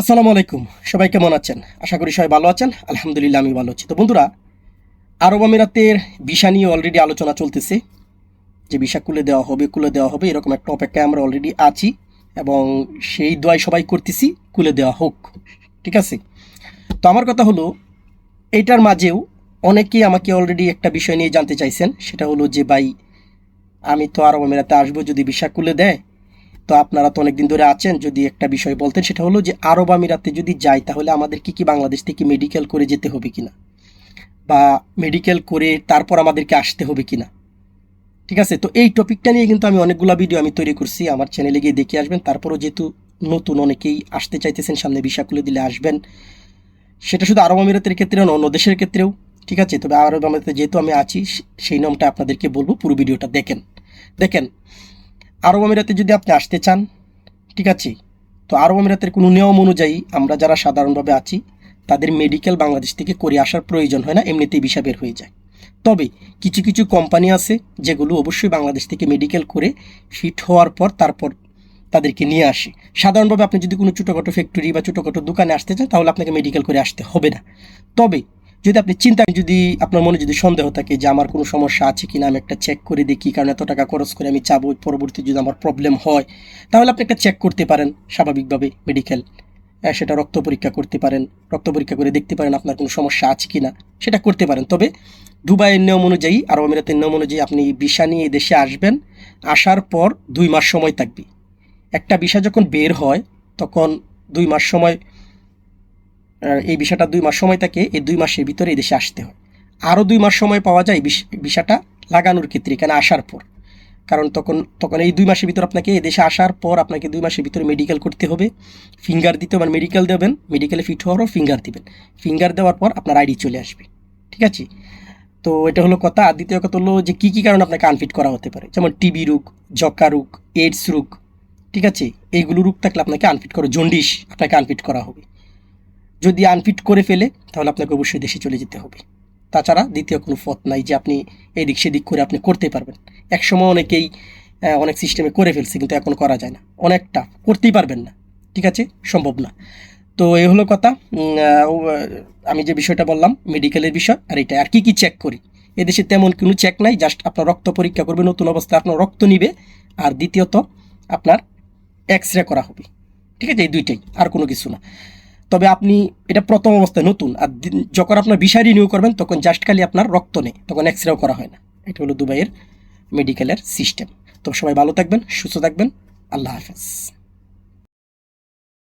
আসসালামু আলাইকুম। সবাই কেমন আছেন? আশা করি সবাই ভালো আছেন। আলহামদুলিল্লাহ আমি ভালো আছি। তো বন্ধুরা, আরব আমিরাতের ভিসা নিয়ে অলরেডি আলোচনা চলতেছে। যে ভিসা খুলে দেওয়া হবে, খুলে দেওয়া হবে, এরকম একটা অপেক্ষায় আমরা অলরেডি আছি এবং সেই দোয়াই সবাই করতেছি, খুলে দেওয়া হোক। ঠিক আছে? তো আমার কথা হলো এইটার মাঝেও অনেকেই আমাকে অলরেডি একটা বিষয় নিয়ে জানতে চাইছেন। সেটা হলো যে, ভাই, আমি তো আরব আমিরাতে আসব, যদি ভিসা খুলে দেয় তো আপনারা তো অনেকদিন ধরে আছেন। যদি একটা বিষয় বলতেন, সেটা হলো যে আরব আমিরাতে যদি যাই, তাহলে আমাদের কি কি বাংলাদেশ থেকে মেডিকেল করে যেতে হবে কিনা? বা মেডিকেল করে তারপর আমাদেরকে আসতে হবে কিনা? ঠিক আছে? তো এই টপিকটা নিয়ে কিন্তু আমি অনেকগুলো ভিডিও আমি তৈরি করছি। আমার চ্যানেলে গিয়ে দেখে আসবেন। তারপরও যেহেতু নতুন, অনেকেই আসতে চাইতেছেন, সামনে ভিসা খুলে দিলে আসবেন। সেটা শুধু আরব আমিরাতের ক্ষেত্রেও না অন্য দেশের ক্ষেত্রেও। ঠিক আছে? তবে আরব আমিরাতে যেহেতু আমি আছি সেই নামটা আপনাদেরকে বলব। পুরো ভিডিওটা দেখেন। দেখেন আরব আমিরাতে যদি আপনি আসতে চান, ঠিক আছে? তো আরব আমিরাতের কোনো নিয়ম অনুযায়ী আমরা যারা সাধারণভাবে আছি, তাদের মেডিকেল বাংলাদেশ থেকে করে আসার প্রয়োজন হয় না, এমনিতেই ভিসা বের হয়ে যায়। তবে কিছু কিছু কোম্পানি আছে যেগুলো অবশ্যই বাংলাদেশ থেকে মেডিকেল করে ফিট হওয়ার পর তারপর তাদেরকে নিয়ে আসে। সাধারণভাবে আপনি যদি কোনো ছোটোখাটো ফ্যাক্টরি বা ছোটোখাটো দোকানে আসতে চান, তাহলে আপনাকে মেডিকেল করে আসতে হবে না। তবে যদি আপনি চিন্তা যদি আপনার মনে যদি সন্দেহ থাকে যে আমার কোনো সমস্যা আছে কিনা, আমি একটা চেক করে দেখি, কারণ এত টাকা খরচ করে আমি চাবো পরবর্তী যদি আমার প্রবলেম হয়, তাহলে আপনি একটা চেক করতে পারেন, স্বাভাবিকভাবে মেডিকেল সেটা রক্ত পরীক্ষা করতে পারেন, রক্ত পরীক্ষা করে দেখতে পারেন আপনার কোনো সমস্যা আছে কিনা, সেটা করতে পারেন। তবে দুবাইয়ের নিয়ম অনুযায়ী আরব আমিরাতের নিয়ম অনুযায়ী আপনি ভিসা নিয়ে দেশে আসবেন, আসার পর দুই মাস সময় থাকবে। একটা ভিসা যখন বের হয়, তখন দুই মাস সময় এই ভিসাটা দুই মাস সময় থাকে, এই দুই মাসের ভিতরে এই দেশে আসতে হয়। আরও দুই মাস সময় পাওয়া যায় ভিস- ভিসাটা লাগানোর ক্ষেত্রে, এখানে আসার পর। কারণ তখন তখন এই দুই মাসের ভিতর আপনাকে এই দেশে আসার পর আপনাকে দুই মাসের ভিতরে মেডিকেল করতে হবে। ফিঙ্গার দিতে হবে মেডিকেল দেবেন মেডিকেলে ফিট হওয়ারও ফিঙ্গার দিবেন। ফিঙ্গার দেওয়ার পর আপনার আইডি চলে আসবে, ঠিক আছে? তো এটা হলো কথা। আর দ্বিতীয় কথা হলো যে কী কী কারণে আপনাকে আনফিট করা হতে পারে? যেমন টিবি রোগ যক্কা রোগ এইডস রোগ, ঠিক আছে? এইগুলো রোগ থাকলে আপনাকে আনফিট করো জন্ডিস আপনাকে আনফিট করা হবে। যদি আনফিট করে ফেলে, তাহলে আপনাকে অবশ্যই দেশে চলে যেতে হবে। তাছাড়া দ্বিতীয় কোনো পথ নাই যে আপনি এদিক সেদিক করে আপনি করতে পারবেন। একসময় অনেকেই অনেক সিস্টেমে করে ফেলছে, কিন্তু এখন করা যায় না। অনেকটা করতেই পারবেন না। ঠিক আছে? সম্ভব না। তো এই হলো কথা। আমি যে বিষয়টা বললাম মেডিকেলের বিষয়, আর এটা, আর কি কি চেক করি? এদেশে তেমন কোনো চেক নাই জাস্ট আপনার রক্ত পরীক্ষা করবে, নতুন অবস্থায় আপনার রক্ত নিবে, আর দ্বিতীয়ত আপনার এক্স রে করা হবে। ঠিক আছে? এই দুইটাই, আর কোনো কিছু না। তবে আপনি এটা প্রথম অবস্থায় নতুন। আর যখন আপনার বিষয় রিনিউ করবেন, তখন জাস্ট খালি আপনার রক্ত নেই, তখন এক্স রেও করা হয় না। এটা হলো দুবাইয়ের মেডিকেলের সিস্টেম তো সবাই ভালো থাকবেন, সুস্থ থাকবেন। আল্লাহ হাফেজ।